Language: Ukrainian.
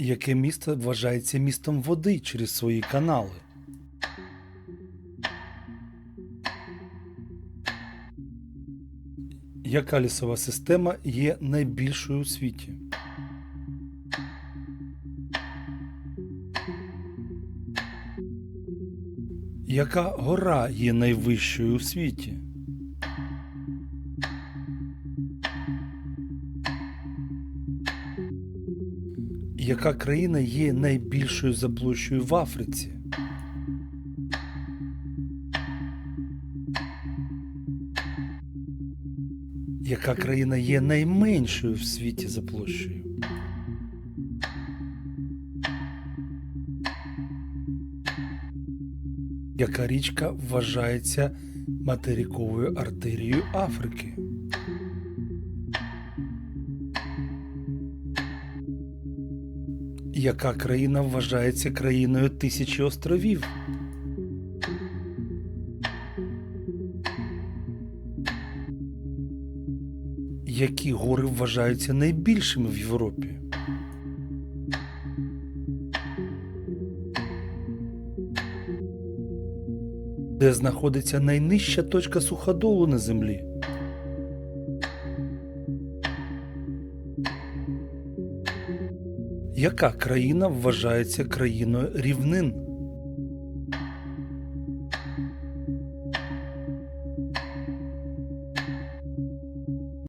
Яке місто вважається містом води через свої канали? Яка лісова система є найбільшою у світі? Яка гора є найвищою у світі? Яка країна є найбільшою за площею в Африці? Яка країна є найменшою в світі за площею? Яка річка вважається материковою артерією Африки? Яка країна вважається країною тисячі островів? Які гори вважаються найбільшими в Європі? Де знаходиться найнижча точка суходолу на землі? Яка країна вважається країною рівнин?